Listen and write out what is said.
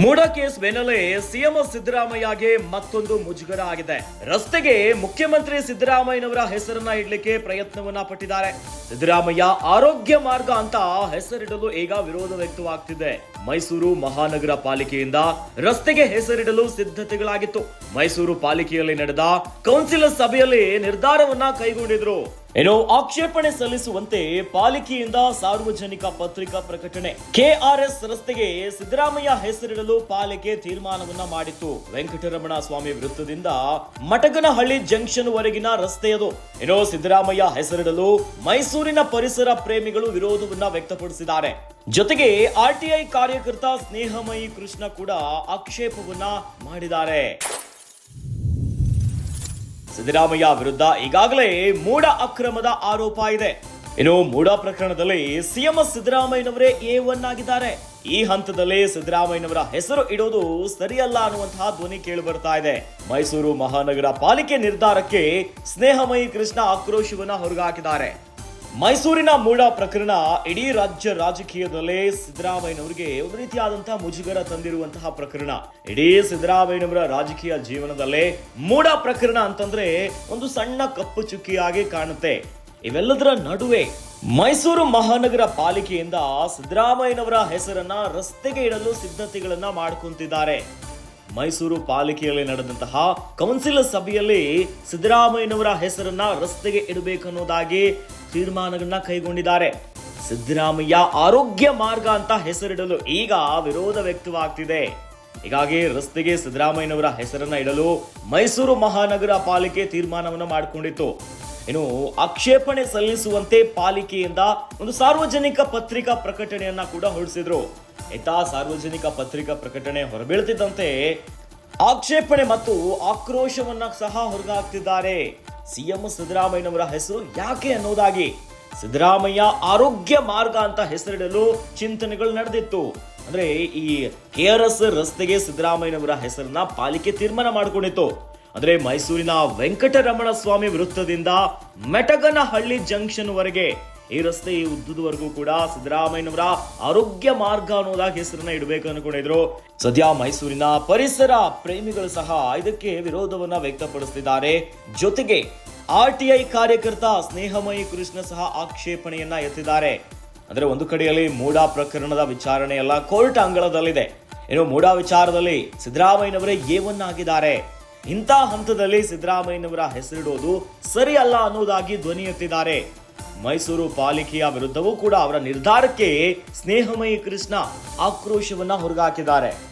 ಮೂಡ case CM ಸಿದ್ದರಾಮಯ್ಯಗೆ ಮತ್ತೊಂದು ಮುಜುಗರ ಆಗಿದೆ. ರಸ್ತೆಗೆ ಮುಖ್ಯಮಂತ್ರಿ ಸಿದ್ದರಾಮಯ್ಯನವರ ಹೆಸರನ್ನ ಇಡ್ಲಿಕ್ಕೆ ಪ್ರಯತ್ನವನ್ನ ಪಟ್ಟಿದ್ದಾರೆ. ಸಿದ್ದರಾಮಯ್ಯ ಆರೋಗ್ಯ ಮಾರ್ಗ ಅಂತ ಹೆಸರಿಡಲು ಈಗ ವಿರೋಧ ವ್ಯಕ್ತವಾಗ್ತಿದೆ. ಮೈಸೂರು ಮಹಾನಗರ ಪಾಲಿಕೆಯಿಂದ ರಸ್ತೆಗೆ ಹೆಸರಿಡಲು ಸಿದ್ಧತೆಗಳಾಗಿತ್ತು. ಮೈಸೂರು ಪಾಲಿಕೆಯಲ್ಲಿ ನಡೆದ ಕೌನ್ಸಿಲ್ ಸಭೆಯಲ್ಲಿ ನಿರ್ಧಾರವನ್ನ ಕೈಗೊಂಡಿದ್ರು. ಏನು ಆಕ್ಷೇಪಣೆ ಸಲ್ಲಿಸುವಂತೆ ಪಾಲಿಕೆಯಿಂದ ಸಾರ್ವಜನಿಕ ಪತ್ರಿಕಾ ಪ್ರಕಟಣೆ. ಕೆಆರ್ಎಸ್ ರಸ್ತೆಗೆ ಸಿದ್ದರಾಮಯ್ಯ ಹೆಸರಿಡಲು ಪಾಲಿಕೆ ತೀರ್ಮಾನವನ್ನ ಮಾಡಿತ್ತು. ವೆಂಕಟರಮಣ ಸ್ವಾಮಿ ವೃತ್ತದಿಂದ ಮಟಗನಹಳ್ಳಿ ಜಂಕ್ಷನ್ ವರೆಗಿನ ರಸ್ತೆಯದು ಏನೋ ಸಿದ್ದರಾಮಯ್ಯ ಹೆಸರಿಡಲು ಮೈಸೂರಿನ ಪರಿಸರ ಪ್ರೇಮಿಗಳು ವಿರೋಧವನ್ನ ವ್ಯಕ್ತಪಡಿಸಿದ್ದಾರೆ. ಜೊತೆಗೆ ಆರ್ಟಿಐ ಕಾರ್ಯಕರ್ತ ಸ್ನೇಹಮಯಿ ಕೃಷ್ಣ ಕೂಡ ಆಕ್ಷೇಪವನ್ನ ಮಾಡಿದ್ದಾರೆ. ಸಿದ್ದರಾಮಯ್ಯ ವಿರುದ್ಧ ಈಗಾಗಲೇ ಮೂಡ ಅಕ್ರಮದ ಆರೋಪ ಇದೆ. ಇನ್ನು ಮೂಡ ಪ್ರಕರಣದಲ್ಲಿ ಸಿಎಂ ಸಿದ್ದರಾಮಯ್ಯನವರೇ ಎ ಒನ್ ಆಗಿದ್ದಾರೆ. ಈ ಹಂತದಲ್ಲಿ ಸಿದ್ದರಾಮಯ್ಯನವರ ಹೆಸರು ಇಡೋದು ಸರಿಯಲ್ಲ ಅನ್ನುವಂತಹ ಧ್ವನಿ ಕೇಳಿ ಬರ್ತಾ ಇದೆ. ಮೈಸೂರು ಮಹಾನಗರ ಪಾಲಿಕೆ ನಿರ್ಧಾರಕ್ಕೆ ಸ್ನೇಹಮಯಿ ಕೃಷ್ಣ ಆಕ್ರೋಶವನ್ನ ಹೊರಗಾಕಿದ್ದಾರೆ. ಮೈಸೂರಿನ ಮೂಡ ಪ್ರಕರಣ ಇಡೀ ರಾಜ್ಯ ರಾಜಕೀಯದಲ್ಲೇ ಸಿದ್ದರಾಮಯ್ಯನವರಿಗೆ ಒಂದು ರೀತಿಯಾದಂತಹ ಮುಜುಗರ ತಂದಿರುವಂತಹ ಪ್ರಕರಣ. ಇಡೀ ಸಿದ್ದರಾಮಯ್ಯನವರ ರಾಜಕೀಯ ಜೀವನದಲ್ಲೇ ಮೂಡ ಪ್ರಕರಣ ಅಂತಂದ್ರೆ ಒಂದು ಸಣ್ಣ ಕಪ್ಪು ಚುಕ್ಕಿಯಾಗಿ ಕಾಣುತ್ತೆ. ಇವೆಲ್ಲದರ ನಡುವೆ ಮೈಸೂರು ಮಹಾನಗರ ಪಾಲಿಕೆಯಿಂದ ಸಿದ್ದರಾಮಯ್ಯನವರ ಹೆಸರನ್ನ ರಸ್ತೆಗೆ ಇಡಲು ಸಿದ್ಧತೆಗಳನ್ನ ಮಾಡ್ಕೊಂತಿದ್ದಾರೆ. ಮೈಸೂರು ಪಾಲಿಕೆಯಲ್ಲಿ ನಡೆದಂತಹ ಕೌನ್ಸಿಲ್ ಸಭೆಯಲ್ಲಿ ಸಿದ್ದರಾಮಯ್ಯನವರ ಹೆಸರನ್ನ ರಸ್ತೆಗೆ ಇಡಬೇಕನ್ನೋದಾಗಿ ತೀರ್ಮಾನಗಳನ್ನ ಕೈಗೊಂಡಿದ್ದಾರೆ. ಸಿದ್ದರಾಮಯ್ಯ ಆರೋಗ್ಯ ಮಾರ್ಗ ಅಂತ ಹೆಸರಿಡಲು ಈಗ ವಿರೋಧ ವ್ಯಕ್ತವಾಗ್ತಿದೆ. ಹೀಗಾಗಿ ರಸ್ತೆಗೆ ಸಿದ್ದರಾಮಯ್ಯನವರ ಹೆಸರನ್ನ ಇಡಲು ಮೈಸೂರು ಮಹಾನಗರ ಪಾಲಿಕೆ ತೀರ್ಮಾನವನ್ನು ಮಾಡಿಕೊಂಡಿತ್ತು. ಇನ್ನು ಆಕ್ಷೇಪಣೆ ಸಲ್ಲಿಸುವಂತೆ ಪಾಲಿಕೆಯಿಂದ ಒಂದು ಸಾರ್ವಜನಿಕ ಪತ್ರಿಕಾ ಪ್ರಕಟಣೆಯನ್ನ ಕೂಡ ಹೊರಡಿಸಿದ್ರು. ಇತ ಸಾರ್ವಜನಿಕ ಪತ್ರಿಕಾ ಪ್ರಕಟಣೆ ಹೊರಬೀಳ್ತಿದ್ದಂತೆ ಆಕ್ಷೇಪಣೆ ಮತ್ತು ಆಕ್ರೋಶವನ್ನ ಸಹ ಹೊರಗಾಗ್ತಿದ್ದಾರೆ ಸಿಎಂ ಸಿದ್ದರಾಮಯ್ಯನವರ ಹೆಸರು ಯಾಕೆ ಅನ್ನೋದಾಗಿ. ಸಿದ್ದರಾಮಯ್ಯ ಆರೋಗ್ಯ ಮಾರ್ಗ ಅಂತ ಹೆಸರಿಡಲು ಚಿಂತನೆಗಳು ನಡೆದಿತ್ತು. ಅಂದ್ರೆ ಈ ಕೆ ಆರ್ ಎಸ್ ರಸ್ತೆಗೆ ಸಿದ್ದರಾಮಯ್ಯನವರ ಹೆಸರನ್ನ ಪಾಲಿಕೆ ತೀರ್ಮಾನ ಮಾಡಿಕೊಂಡಿತ್ತು. ಅಂದ್ರೆ ಮೈಸೂರಿನ ವೆಂಕಟರಮಣ ಸ್ವಾಮಿ ವೃತ್ತದಿಂದ ಮೆಟಗನಹಳ್ಳಿ ಜಂಕ್ಷನ್ ವರೆಗೆ ಈ ರಸ್ತೆ ಈ ಉದ್ದದವರೆಗೂ ಕೂಡ ಸಿದ್ದರಾಮಯ್ಯನವರ ಆರೋಗ್ಯ ಮಾರ್ಗ ಅನ್ನೋದಾಗಿ ಹೆಸರನ್ನ ಇಡಬೇಕು ಅನ್ಕೊಂಡಿದ್ರು ಸದ್ಯ ಮೈಸೂರಿನ ಪರಿಸರ ಪ್ರೇಮಿಗಳು ಸಹ ಇದಕ್ಕೆ ವಿರೋಧವನ್ನ ವ್ಯಕ್ತಪಡಿಸುತ್ತಿದ್ದಾರೆ ಜೊತೆಗೆ ಆರ್ಟಿಐ ಕಾರ್ಯಕರ್ತ ಸ್ನೇಹಮಯಿ ಕೃಷ್ಣ ಸಹ ಆಕ್ಷೇಪಣೆಯನ್ನ ಎತ್ತಿದ್ದಾರೆ. ಅಂದ್ರೆ ಒಂದು ಕಡೆಯಲ್ಲಿ ಮೂಡಾ ಪ್ರಕರಣದ ವಿಚಾರಣೆ ಎಲ್ಲ ಕೋರ್ಟ್ ಅಂಗಳದಲ್ಲಿದೆ. ಏನು ಮೂಡಾ ವಿಚಾರದಲ್ಲಿ ಸಿದ್ದರಾಮಯ್ಯನವರೇ ಏವನ್ನಾಗಿದ್ದಾರೆ? ಇಂಥ ಹಂತದಲ್ಲಿ ಸಿದ್ದರಾಮಯ್ಯನವರ ಹೆಸರಿಡೋದು ಸರಿಯಲ್ಲ ಅನ್ನೋದಾಗಿ ಧ್ವನಿ ಎತ್ತಿದ್ದಾರೆ. ಮೈಸೂರು ಪಾಲಿಕೆಯ ವಿರುದ್ಧವೂ ಕೂಡ ಅವರ ನಿರ್ಧಾರಕ್ಕೆ ಸ್ನೇಹಮಯಿ ಕೃಷ್ಣ ಆಕ್ರೋಶವನ್ನ ಹೊರಗಾಕಿದ್ದಾರೆ.